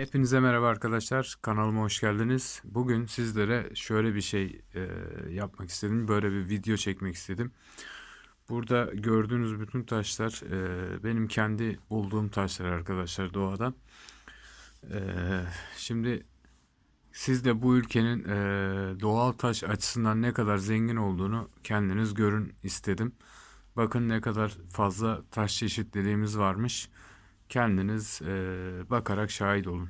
Hepinize merhaba arkadaşlar. Kanalıma hoş geldiniz. Bugün sizlere şöyle bir şey e, yapmak istedim. Böyle bir video çekmek istedim. Burada gördüğünüz bütün taşlar e, benim kendi bulduğum taşlar arkadaşlar doğadan. E, şimdi siz de bu ülkenin e, doğal taş açısından ne kadar zengin olduğunu kendiniz görün istedim. Bakın ne kadar fazla taş çeşitliliğimiz varmış. Kendiniz e, bakarak şahit olun.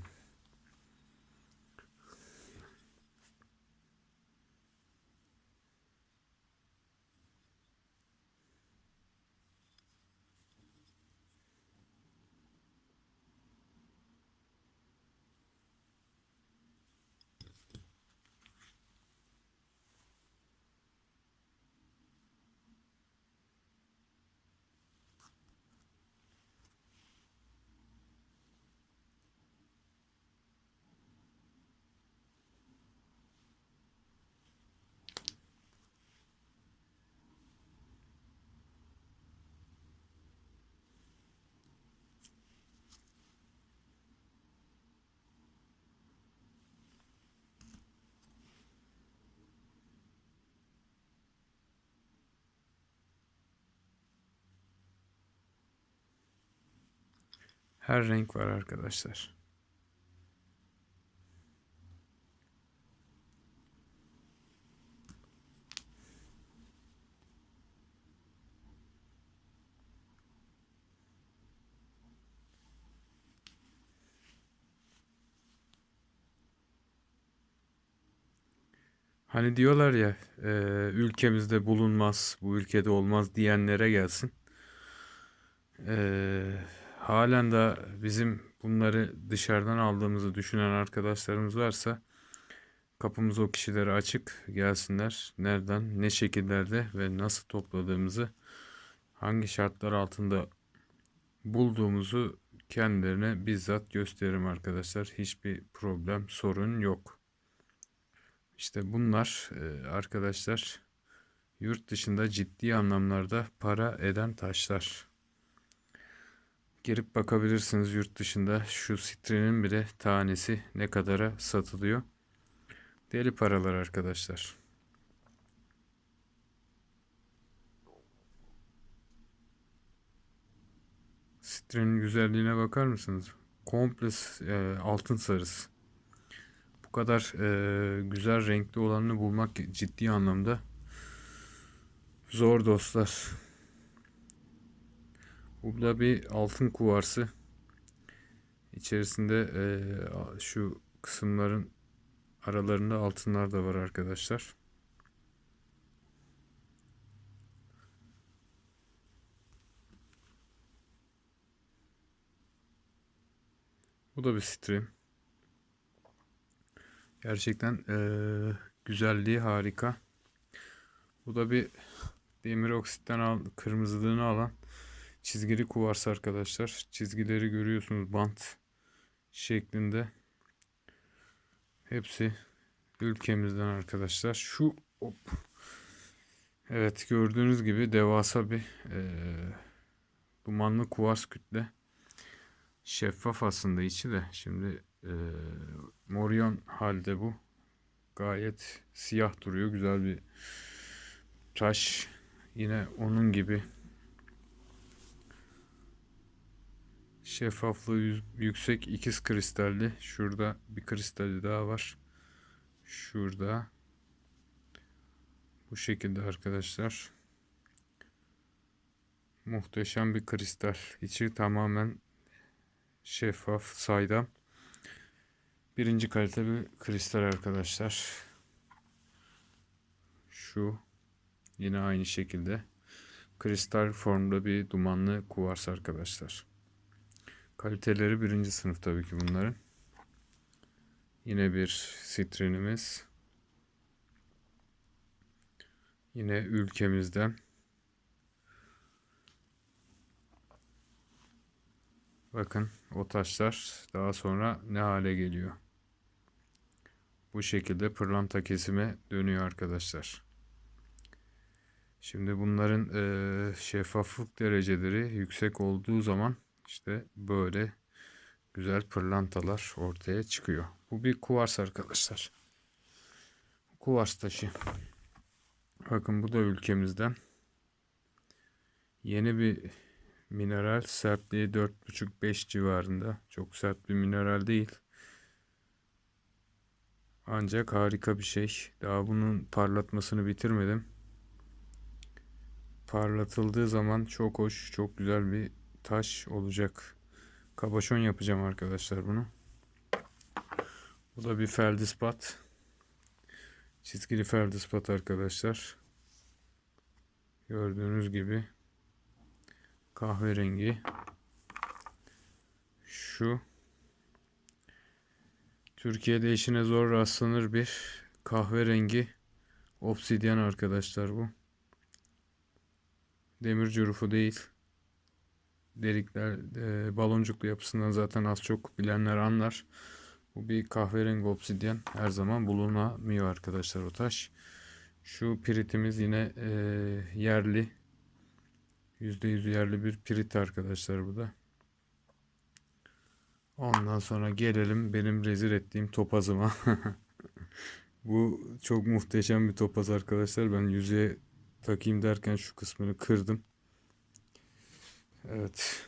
Her renk var arkadaşlar. Hani diyorlar ya e, ülkemizde bulunmaz, bu ülkede olmaz diyenlere gelsin. E, halen de bizim bunları dışarıdan aldığımızı düşünen arkadaşlarımız varsa kapımız o kişilere açık gelsinler. Nereden, ne şekillerde ve nasıl topladığımızı, hangi şartlar altında bulduğumuzu kendilerine bizzat gösteririm arkadaşlar. Hiçbir problem, sorun yok. İşte bunlar e, arkadaşlar yurt dışında ciddi anlamlarda para eden taşlar. Girip bakabilirsiniz yurt dışında şu sitrenin bile tanesi ne kadara satılıyor. Deli paralar arkadaşlar. Sitrenin güzelliğine bakar mısınız? Komple e, altın sarısı. Bu kadar e, güzel renkli olanını bulmak ciddi anlamda zor dostlar. Bu da bir altın kuvarsı. İçerisinde e, şu kısımların aralarında altınlar da var arkadaşlar. Bu da bir stream. Gerçekten e, güzelliği harika. Bu da bir demir oksitten al, kırmızılığını alan çizgili kuvars arkadaşlar. Çizgileri görüyorsunuz bant şeklinde. Hepsi ülkemizden arkadaşlar. Şu hop. Evet gördüğünüz gibi devasa bir e, dumanlı kuvars kütle. Şeffaf aslında içi de. Şimdi e, moryon halde bu. Gayet siyah duruyor. Güzel bir taş. Yine onun gibi Şeffaflığı yüksek ikiz kristalli. Şurada bir kristali daha var. Şurada. Bu şekilde arkadaşlar. Muhteşem bir kristal. İçi tamamen şeffaf, saydam. Birinci kalite bir kristal arkadaşlar. Şu yine aynı şekilde kristal formda bir dumanlı kuvars arkadaşlar. Kaliteleri birinci sınıf tabii ki bunların. Yine bir sitrinimiz. Yine ülkemizden. Bakın o taşlar daha sonra ne hale geliyor. Bu şekilde pırlanta kesime dönüyor arkadaşlar. Şimdi bunların e, şeffaflık dereceleri yüksek olduğu zaman işte böyle güzel pırlantalar ortaya çıkıyor. Bu bir kuvars arkadaşlar. Kuvars taşı. Bakın bu da ülkemizden. Yeni bir mineral sertliği 4,5-5 civarında. Çok sert bir mineral değil. Ancak harika bir şey. Daha bunun parlatmasını bitirmedim. Parlatıldığı zaman çok hoş, çok güzel bir taş olacak. Kabaşon yapacağım arkadaşlar bunu. Bu da bir feldispat. Çizgili feldispat arkadaşlar. Gördüğünüz gibi kahverengi. Şu Türkiye'de işine zor rastlanır bir kahverengi obsidyen arkadaşlar bu. Demir curufu değil. Delikler e, baloncuklu yapısından zaten az çok bilenler anlar. Bu bir kahverengi obsidyen her zaman bulunamıyor arkadaşlar o taş. Şu piritimiz yine e, yerli. %100 yerli bir pirit arkadaşlar bu da. Ondan sonra gelelim benim rezil ettiğim topazıma. bu çok muhteşem bir topaz arkadaşlar. Ben yüzeye takayım derken şu kısmını kırdım. Evet.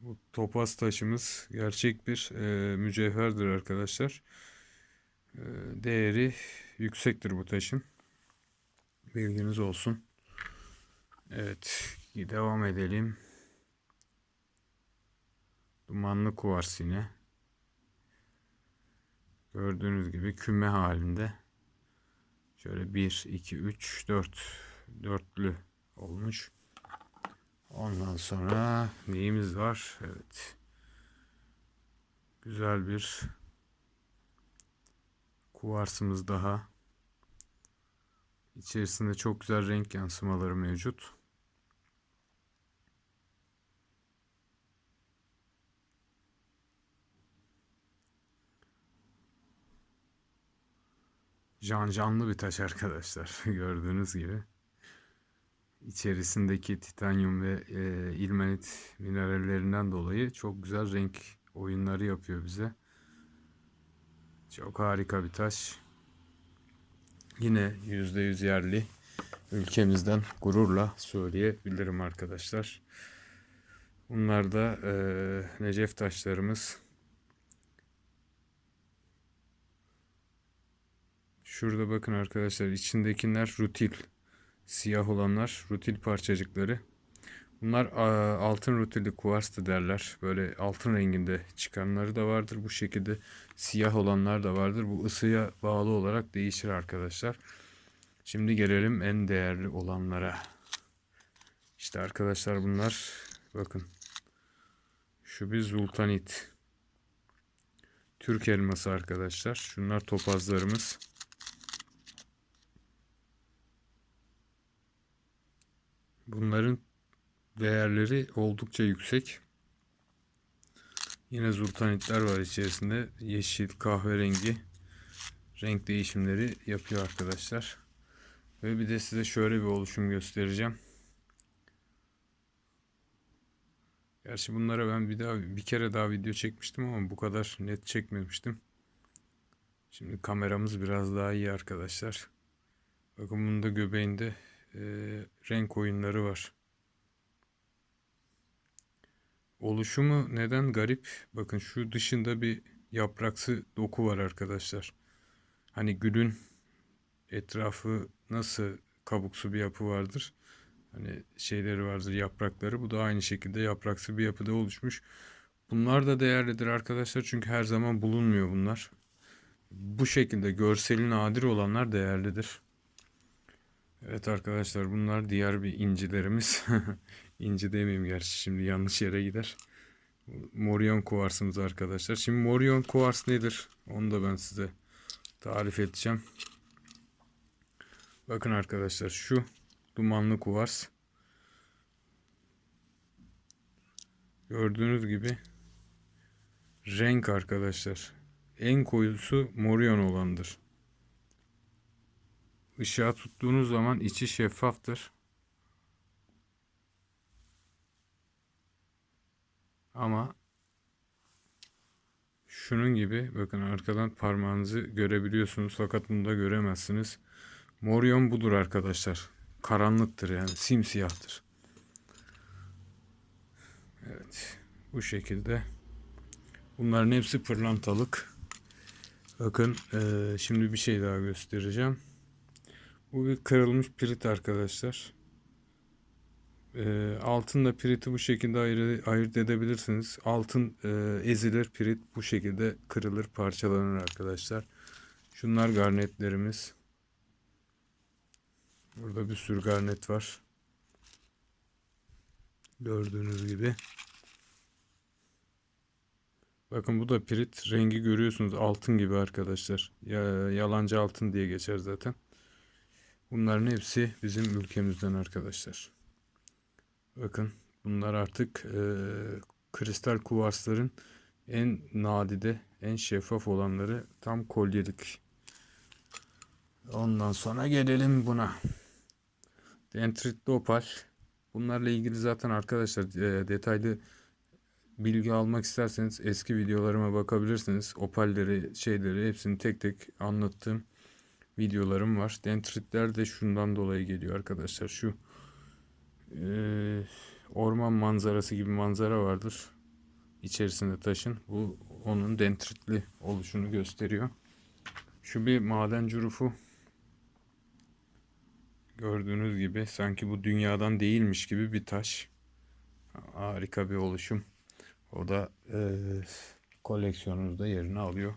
Bu topaz taşımız gerçek bir e, mücevherdir arkadaşlar. E, değeri yüksektir bu taşın. Bilginiz olsun. Evet. Devam edelim. Dumanlı kuvars yine. Gördüğünüz gibi küme halinde. Şöyle 1, 2, 3, 4. Dörtlü olmuş. Ondan sonra neyimiz var? Evet. Güzel bir kuvarsımız daha. İçerisinde çok güzel renk yansımaları mevcut. Can canlı bir taş arkadaşlar gördüğünüz gibi. İçerisindeki titanyum ve e, ilmenit minerallerinden dolayı çok güzel renk oyunları yapıyor bize. Çok harika bir taş. Yine %100 yerli ülkemizden gururla söyleyebilirim arkadaşlar. Bunlar da e, Necef taşlarımız. Şurada bakın arkadaşlar içindekiler rutil. Siyah olanlar rutil parçacıkları. Bunlar altın rutilli kuvarstı derler. Böyle altın renginde çıkanları da vardır. Bu şekilde siyah olanlar da vardır. Bu ısıya bağlı olarak değişir arkadaşlar. Şimdi gelelim en değerli olanlara. İşte arkadaşlar bunlar bakın. Şu bir zultanit. Türk elması arkadaşlar. Şunlar topazlarımız. Bunların değerleri oldukça yüksek. Yine zultanitler var içerisinde. Yeşil, kahverengi renk değişimleri yapıyor arkadaşlar. Ve bir de size şöyle bir oluşum göstereceğim. Gerçi bunlara ben bir daha bir kere daha video çekmiştim ama bu kadar net çekmemiştim. Şimdi kameramız biraz daha iyi arkadaşlar. Bakın bunun da göbeğinde e, renk oyunları var. Oluşumu neden garip? Bakın şu dışında bir yapraksı doku var arkadaşlar. Hani gülün etrafı nasıl kabuksu bir yapı vardır. Hani şeyleri vardır yaprakları. Bu da aynı şekilde yapraksı bir yapıda oluşmuş. Bunlar da değerlidir arkadaşlar. Çünkü her zaman bulunmuyor bunlar. Bu şekilde görseli nadir olanlar değerlidir. Evet arkadaşlar bunlar diğer bir incilerimiz. İnci demeyeyim gerçi şimdi yanlış yere gider. Morion kuvarsımız arkadaşlar. Şimdi Morion kuvars nedir? Onu da ben size tarif edeceğim. Bakın arkadaşlar şu dumanlı kuvars. Gördüğünüz gibi renk arkadaşlar. En koyusu Morion olandır. Işığa tuttuğunuz zaman içi şeffaftır. Ama şunun gibi bakın arkadan parmağınızı görebiliyorsunuz fakat bunu da göremezsiniz. Moryon budur arkadaşlar. Karanlıktır yani simsiyahtır. Evet bu şekilde. Bunların hepsi pırlantalık. Bakın şimdi bir şey daha göstereceğim. Bu bir kırılmış pirit arkadaşlar. Eee altınla piriti bu şekilde ayrı, ayırt edebilirsiniz. Altın eee, ezilir, pirit bu şekilde kırılır, parçalanır arkadaşlar. Şunlar garnetlerimiz. Burada bir sürü garnet var. Gördüğünüz gibi. Bakın bu da pirit. Rengi görüyorsunuz altın gibi arkadaşlar. Ya, yalancı altın diye geçer zaten. Bunların hepsi bizim ülkemizden arkadaşlar. Bakın bunlar artık e, kristal kuvarsların en nadide, en şeffaf olanları tam kolyelik. Ondan sonra gelelim buna. Dendritli opal. Bunlarla ilgili zaten arkadaşlar e, detaylı bilgi almak isterseniz eski videolarıma bakabilirsiniz. Opalleri, şeyleri hepsini tek tek anlattığım videolarım var. Dendritler de şundan dolayı geliyor arkadaşlar. Şu e, orman manzarası gibi manzara vardır. içerisinde taşın. Bu onun dendritli oluşunu gösteriyor. Şu bir maden curufu. Gördüğünüz gibi sanki bu dünyadan değilmiş gibi bir taş. Harika bir oluşum. O da e, koleksiyonunuzda yerini alıyor.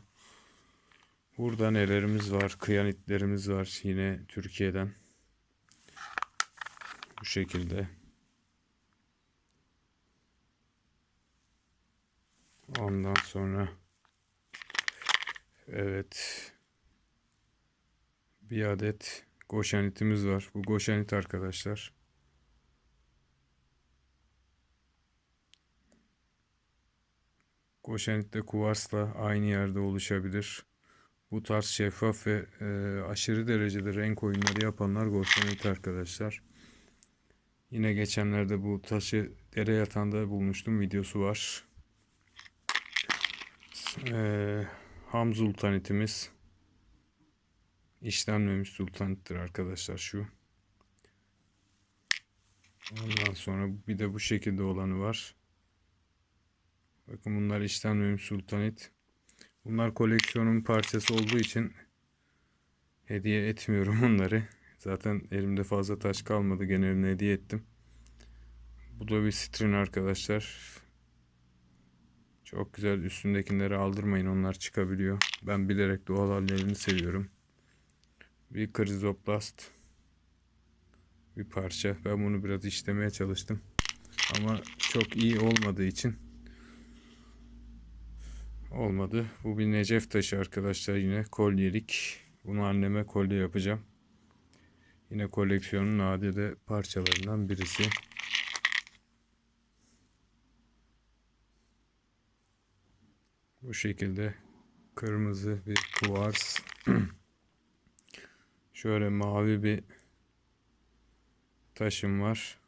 Burada nelerimiz var? Kıyanitlerimiz var yine Türkiye'den. Bu şekilde. Ondan sonra evet bir adet goşenitimiz var. Bu goşenit arkadaşlar. Goşenit de kuvarsla aynı yerde oluşabilir. Bu tarz şeffaf ve e, aşırı derecede renk oyunları yapanlar goşenit arkadaşlar. Yine geçenlerde bu taşı dere yatağında bulmuştum. Videosu var. E, ham sultanitimiz. İşlenmemiş sultanittir arkadaşlar şu. Ondan sonra bir de bu şekilde olanı var. Bakın bunlar işlenmemiş sultanit. Bunlar koleksiyonun parçası olduğu için hediye etmiyorum onları. Zaten elimde fazla taş kalmadı. Geneline hediye ettim. Bu da bir sitrin arkadaşlar. Çok güzel üstündekileri aldırmayın. Onlar çıkabiliyor. Ben bilerek doğal hallerini seviyorum. Bir krizoplast. Bir parça. Ben bunu biraz işlemeye çalıştım. Ama çok iyi olmadığı için olmadı. Bu bir necef taşı arkadaşlar yine kolyelik. Bunu anneme kolye yapacağım. Yine koleksiyonun nadide parçalarından birisi. Bu şekilde kırmızı bir kuvars. Şöyle mavi bir taşım var.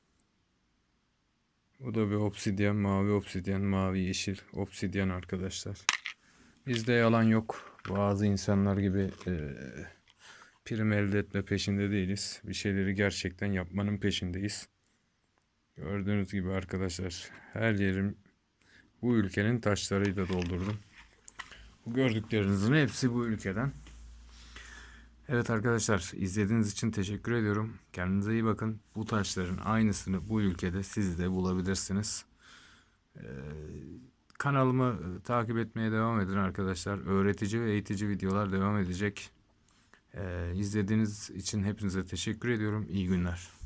Bu da bir obsidyen, mavi obsidyen, mavi yeşil obsidyen arkadaşlar. Bizde yalan yok. Bazı insanlar gibi e, prim elde etme peşinde değiliz. Bir şeyleri gerçekten yapmanın peşindeyiz. Gördüğünüz gibi arkadaşlar her yerim bu ülkenin taşlarıyla doldurdum. Bu gördüklerinizin hepsi bu ülkeden. Evet arkadaşlar izlediğiniz için teşekkür ediyorum. Kendinize iyi bakın. Bu taşların aynısını bu ülkede siz de bulabilirsiniz. Ee, kanalımı e, takip etmeye devam edin arkadaşlar. Öğretici ve eğitici videolar devam edecek. Ee, izlediğiniz için hepinize teşekkür ediyorum. İyi günler.